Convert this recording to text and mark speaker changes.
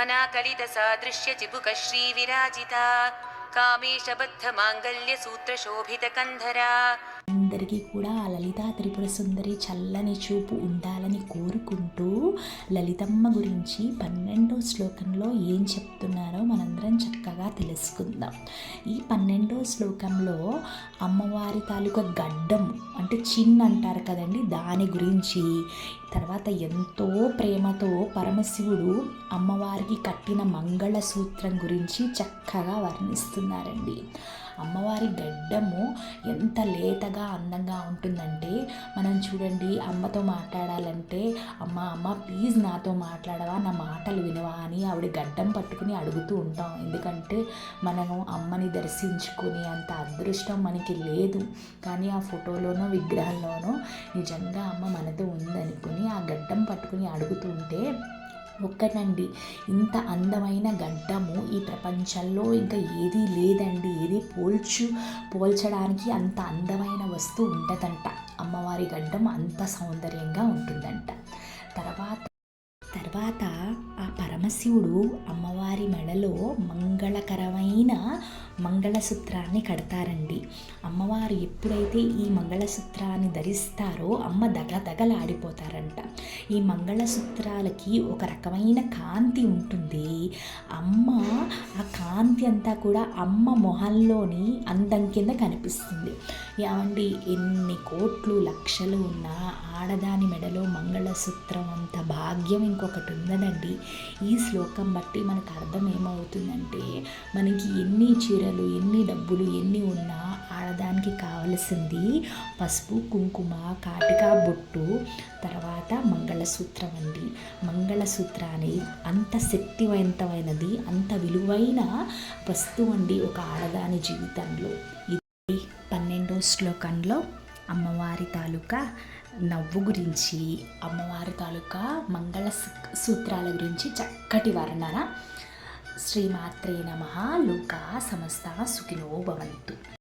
Speaker 1: अनाकलितसादृश्यचिबुकश्रीविराजिता कामेशबद्धमाङ्गल्यसूत्रशोभितकन्धरा
Speaker 2: అందరికీ కూడా ఆ లలితా త్రిపుర సుందరి చల్లని చూపు ఉండాలని కోరుకుంటూ లలితమ్మ గురించి పన్నెండో శ్లోకంలో ఏం చెప్తున్నారో మనందరం చక్కగా తెలుసుకుందాం ఈ పన్నెండో శ్లోకంలో అమ్మవారి తాలూకా గడ్డం అంటే చిన్ అంటారు కదండి దాని గురించి. తర్వాత ఎంతో ప్రేమతో పరమశివుడు అమ్మవారికి కట్టిన మంగళసూత్రం గురించి చక్కగా వర్ణిస్తున్నారండి. అమ్మవారి గడ్డము ఎంత లేతగా అందంగా ఉంటుందంటే మనం చూడండి అమ్మతో మాట్లాడాలంటే అమ్మ అమ్మ ప్లీజ్ నాతో మాట్లాడవా నా మాటలు వినవా అని ఆవిడ గడ్డం పట్టుకుని అడుగుతూ ఉంటాం. ఎందుకంటే మనము అమ్మని దర్శించుకునే అంత అదృష్టం మనకి లేదు. కానీ ఆ ఫోటోలోనో విగ్రహంలోనో నిజంగా అమ్మ మనతో ఉందనుకుని ఆ గడ్డం పట్టుకుని అడుగుతుంటే ఒక్కటండి. ఇంత అందమైన గడ్డము ఈ ప్రపంచంలో ఇంకా ఏదీ లేదండి. ఏది పోల్చు పోల్చడానికి అంత అందమైన వస్తువు ఉండదంట అమ్మవారి గడ్డం అంత సౌందర్యంగా ఉంటుందంట. తర్వాత తర్వాత పరమశివుడు అమ్మవారి మెడలో మంగళకరమైన మంగళసూత్రాన్ని కడతారండి. అమ్మవారు ఎప్పుడైతే ఈ మంగళసూత్రాన్ని ధరిస్తారో అమ్మ దగదగలాడిపోతారంట. ఈ మంగళసూత్రాలకి ఒక రకమైన కాంతి ఉంటుంది. అమ్మ ఆ కాంతి అంతా కూడా అమ్మ మొహంలోని అందం కింద కనిపిస్తుంది. ఏమండి ఎన్ని కోట్లు లక్షలు ఉన్నా ఆడదాని మెడలో మంగళసూత్రం అంత భాగ్యం ఇంకొకటి ఉందనండి ఈ శ్లోకం బట్టి మనకు అర్థం ఏమవుతుందంటే మనకి ఎన్ని చీరలు ఎన్ని డబ్బులు ఎన్ని ఉన్నా ఆడదానికి కావలసింది పసుపు కుంకుమ కాటికా బొట్టు తర్వాత మంగళసూత్రం అండి మంగళసూత్రాన్ని అంత శక్తివంతమైనది అంత విలువైన వస్తువు అండి ఒక ఆడదాని జీవితంలో. ఇది పన్నెండో శ్లోకంలో అమ్మవారి తాలూకా నవ్వు గురించి అమ్మవారి తాలూకా మంగళ సూత్రాల గురించి చక్కటి వర్ణన. శ్రీమాత్రే నమ లోకా సమస్త సుఖినో భవంతు.